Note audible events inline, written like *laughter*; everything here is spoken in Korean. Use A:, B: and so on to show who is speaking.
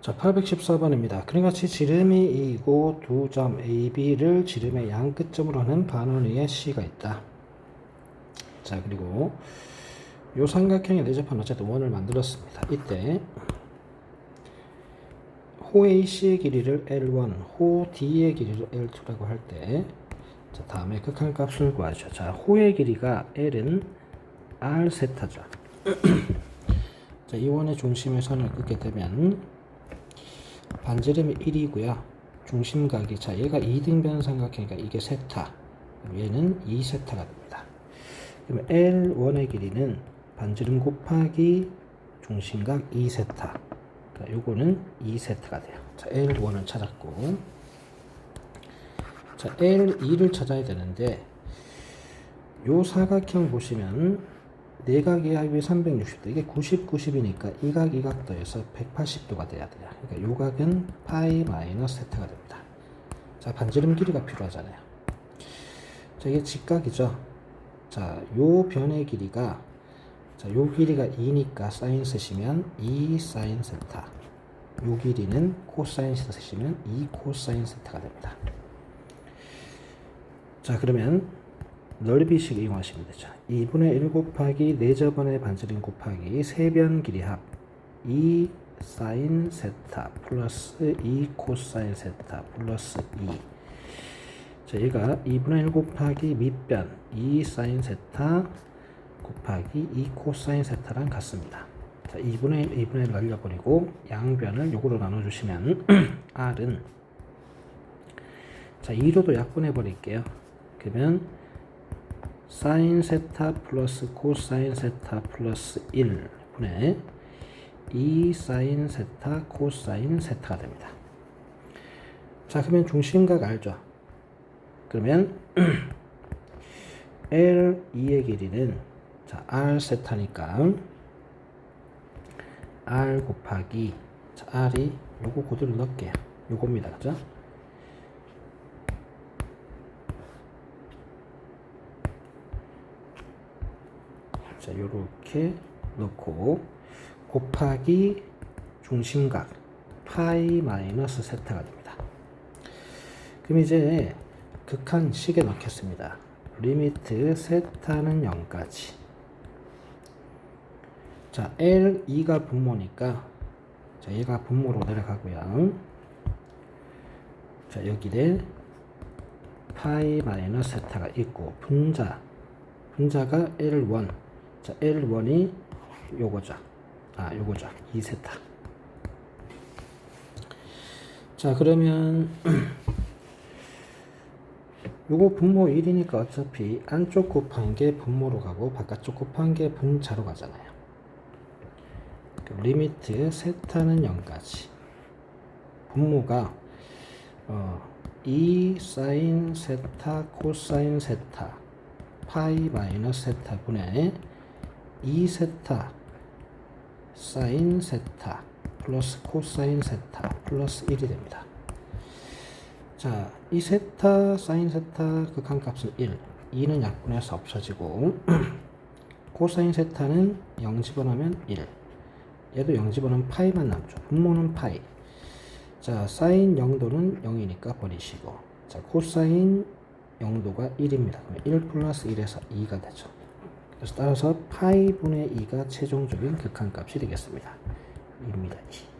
A: 자, 814번입니다. 그림 같이 지름이 2이고 두 점 A, B를 지름의 양 끝점으로 하는 반원의 C가 있다. 자, 그리고 요 삼각형에 대접한 어쨌든 원을 만들었습니다. 이때 호 AC의 길이를 L1, 호 D의 길이를 L2라고 할 때, 자, 다음에 극한 값을 구하죠. 자, 호의 길이가 L은 R 세타죠. *clears throat* 자, 이 원의 중심의 선을 긋게 되면 반지름이 1이고요. 중심각이 자 얘가 2등변 삼각형이니까 이게 세타. 그럼 얘는 2세타가 됩니다. 그러면 L1의 길이는 반지름 곱하기 중심각 2세타. 자, 요거는 2세타가 돼요. 자, L1을 찾았고 자, L2를 찾아야 되는데 요 사각형 보시면 내각의 합이 360도 이게 90, 90이니까 이각 이각 더해서 180도가 돼야 돼요. 그러니까 요 각은 파이 마이너스 세타가 됩니다. 자 반지름 길이가 필요하잖아요. 자 이게 직각이죠. 자 요 변의 길이가 자 요 길이가 2니까 사인 쓰시면 2 사인 세타. 요 길이는 코사인 세타 쓰시면 2 코사인 세타가 됩니다. 자 그러면 넓이식 이용하시면 되죠. 2분의 1 곱하기 4저번의 반지름 곱하기 세변 길이 합 2 사인 세타 플러스 2 코사인 세타 플러스 2 자, 얘가 2분의 1 곱하기 밑변 2 사인 세타 곱하기 2 코사인 세타랑 같습니다. 자, 2분의 1, 2분의 1 날려버리고 양변을 요거로 나눠주시면 *clears throat* R은 자, 2로도 약분해 버릴게요. 그러면 사인 세타 플러스 코사인 세타 플러스 1분의 2 사인 세타 코사인 세타가 됩니다. 자, 그러면 중심각 알죠? 그러면 *clears throat* L2의 길이는 자, R 세타니까 R 곱하기 자, R이 요거 그대로 넣을게요. 요겁니다. 그죠? 자, 요렇게 넣고 곱하기 중심각 파이 마이너스 세타가 됩니다. 그럼 이제 극한 식에 넣겠습니다. 리미트 세타는 0까지. 자, L2가 분모니까 자, 얘가 분모로 내려가고요. 자, 여기에 파이 마이너스 세타가 있고 분자 분자가 L1 자, L1이 요거죠. 아, 요거죠. 2세타. 자, 그러면 *clears throat* 요거 분모 1이니까 어차피 안쪽 곱한 게 분모로 가고 바깥쪽 곱한 게 분자로 가잖아요. 그 리미트 세타는 0까지. 분모가 어, 2 사인 세타 코사인 세타 파이 마이너스 세타 분의 2 세타 사인 세타 플러스 코사인 세타 플러스 1이 됩니다. 자, 이 세타 사인 세타 극한값은 1, 2는 약분해서 없어지고 *clears throat* 코사인 세타는 0 집어넣으면 1 얘도 0 집어넣으면 파이만 남죠. 분모는 파이 자, 사인 0도는 0이니까 버리시고 자, 코사인 0도가 1입니다. 그럼 1 플러스 1에서 2가 되죠. 따라서 파이분의 2가 최종적인 극한값이 되겠습니다. 2입니다. 2.